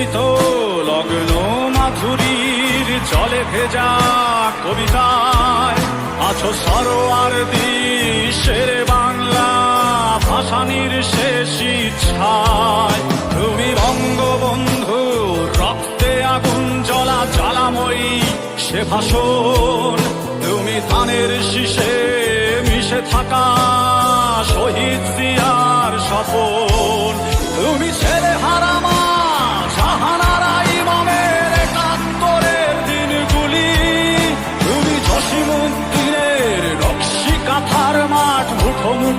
মিশ্রিত লগ্ন মাধুরীর জলে ভেজা কবিতায় আছো সরোয়ার দিশের বাংলা ভাষা শেষ ইচ্ছায়। তুমি বঙ্গবন্ধু, রক্তে আগুন জলা জ্বালাময়ী সে ভাষণ। তুমি ধানের শীষে মিশে থাকা শহীদ দিয়ার সফল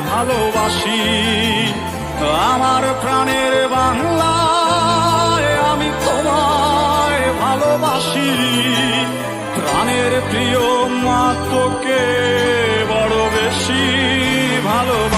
ভালোবাসি। আমার প্রাণের বাংলায় আমি তোমায় ভালোবাসি। প্রাণের প্রিয় মা বড় বেশি ভালোবাসি।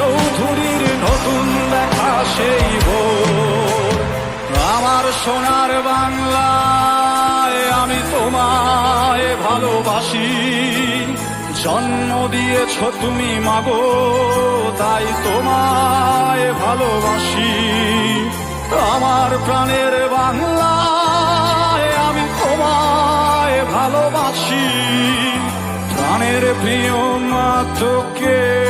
চৌধুরীর নতুন দেখা সেই আমার সোনার বাংলায় আমি তোমায় ভালোবাসি। জন্ম দিয়েছ তুমি মাগো, তাই তোমায় ভালোবাসি। আমার প্রাণের বাংলায় আমি তোমায় ভালোবাসি। প্রাণের প্রিয় মা তোকে